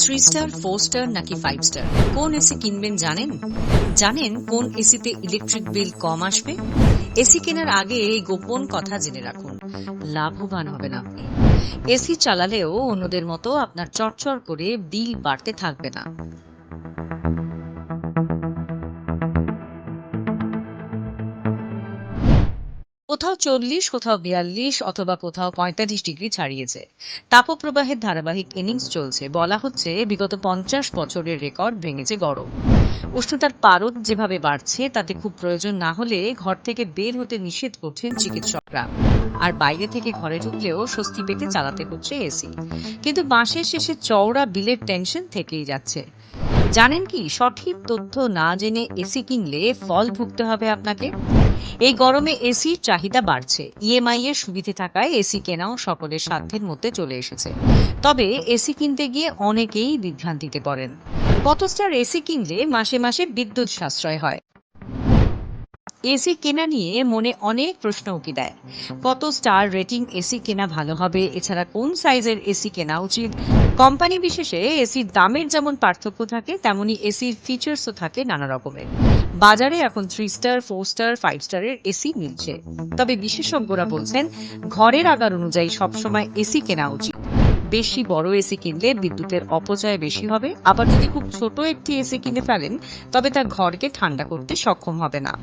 Three star four star নাকি five star কোন AC কিনবেন জানেন? জানেন কোন এসিতে ইলেকট্রিক বিল কম আসবে? এসি কেনার আগে এই গোপন কথা জেনে রাখুন। লাভবান হবেন আপনি। এসি চালালেও অন্যদের মতো আপনার চড়চড় করে বিল বাড়তে থাকবে না। কোথাও চল্লিশ, কোথাও বিয়াল্লিশ অথবা কোথাও পঁয়তাল্লিশ ডিগ্রি ছাড়িয়েছে। তাপপ্রবাহের ধারাবাহিক ইনিংস চলছে। বলা হচ্ছে, বিগত পঞ্চাশ বছরের রেকর্ড ভেঙেছে গরম। উষ্ণতার পারদ যেভাবে বাড়ছে, তাতে খুব প্রয়োজন না হলে ঘর থেকে বের হতে নিষেধ করছেন চিকিৎসকরা। আর বাইরে থেকে ঘরে ঢুকলেও স্বস্তি পেতে চালাতে হচ্ছে এসি। কিন্তু মাসের শেষে চওড়া বিলের টেনশন থেকেই যাচ্ছে। জানেন কি? সঠিক তথ্য না জেনে এসি কিনলে ফল ভুগতে হবে আপনাকে। এই গরমে এসির চাহিদা বাড়ছে। ইএমআই এর সুবিধে থাকায় এসি কেনাও সকলের সাধ্যের মধ্যে চলে এসেছে। তবে এসি কিনতে গিয়ে অনেকেই বিভ্রান্তিতে পড়েন। কত স্টার এসি কিনলে মাসে মাসে বিদ্যুৎ সাশ্রয় হয়? এসি কেনা নিয়ে মনে অনেক প্রশ্ন উকি দেয়। কত স্টার রেটিং এসি কেনা ভালো হবে? এছাড়া কোন সাইজের এসি কেনা উচিত? কোম্পানি বিশেষে এসির দামের যেমন পার্থক্য থাকে, তেমনি এসির ফিচার্সও থাকে নানা রকমের। বাজারে এখন three star four star five স্টারের এসি মিলছে। তবে বিশেষজ্ঞরা বলছেন, ঘরের আকার অনুযায়ী সবসময় এসি কেনা উচিত। বেশি বড় এসি কিনলে বিদ্যুতের অপচয় বেশি হবে। আবার যদি খুব ছোট একটি এসি কিনে ফেলেন, তবে তা ঘরকে ঠান্ডা করতে সক্ষম হবে না।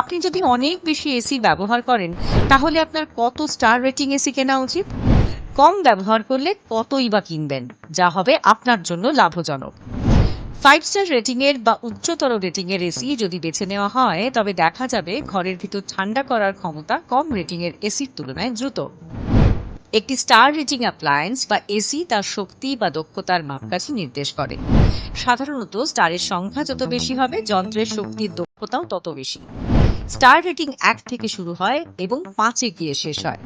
আপনি যদি অনেক বেশি এসি ব্যবহার করেন, তাহলে আপনার কত স্টার রেটিং এসি কেনা উচিত? কম ব্যবহার করলে কতই বা কিনবেন, যা হবে আপনার জন্য লাভজনক। ফাইভ স্টার রেটিং এর বা উচ্চতর রেটিং এর এসি যদি বেছে নেওয়া হয়, তবে দেখা যাবে ঘরের ভিতর ঠান্ডা করার ক্ষমতা কম রেটিং এর এসির তুলনায় দ্রুত। একটি স্টার রেটিং অ্যাপ্লায়েন্স বা এসি তার শক্তি বা দক্ষতার মাপকাঠি নির্দেশ করে। সাধারণত স্টারের সংখ্যা যত বেশি হবে, যন্ত্রের শক্তির দক্ষতাও তত বেশি। স্টার রেটিং এক থেকে শুরু হয় এবং পাঁচে গিয়ে শেষ হয়।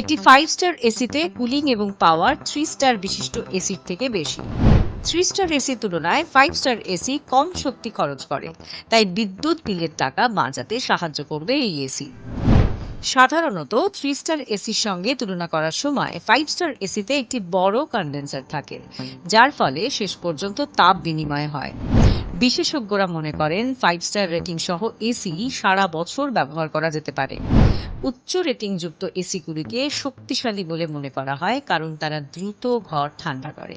একটি ফাইভ স্টার এসিতে কুলিং এবং পাওয়ার থ্রি স্টার বিশিষ্ট এসির থেকে বেশি। থ্রি স্টার এসির তুলনায় ফাইভ স্টার এসি কম শক্তি খরচ করে, তাই বিদ্যুৎ বিলের টাকা বাঁচাতে সাহায্য করবে এই এসি। সাধারণত থ্রি স্টার এসির সঙ্গে তুলনা করার সময় ফাইভ স্টার এসিতে একটি বড় কন্ডেন্সার থাকে, যার ফলে শেষ পর্যন্ত তাপ বিনিময় হয়। বিশেষজ্ঞরা মনে করেন ফাইভ স্টার রেটিং সহ এসি সারা বছর ব্যবহার করা যেতে পারে। উচ্চ রেটিং রেটিংযুক্ত এসিগুলিকে শক্তিশালী বলে মনে করা হয়, কারণ তারা দ্রুত ঘর ঠান্ডা করে।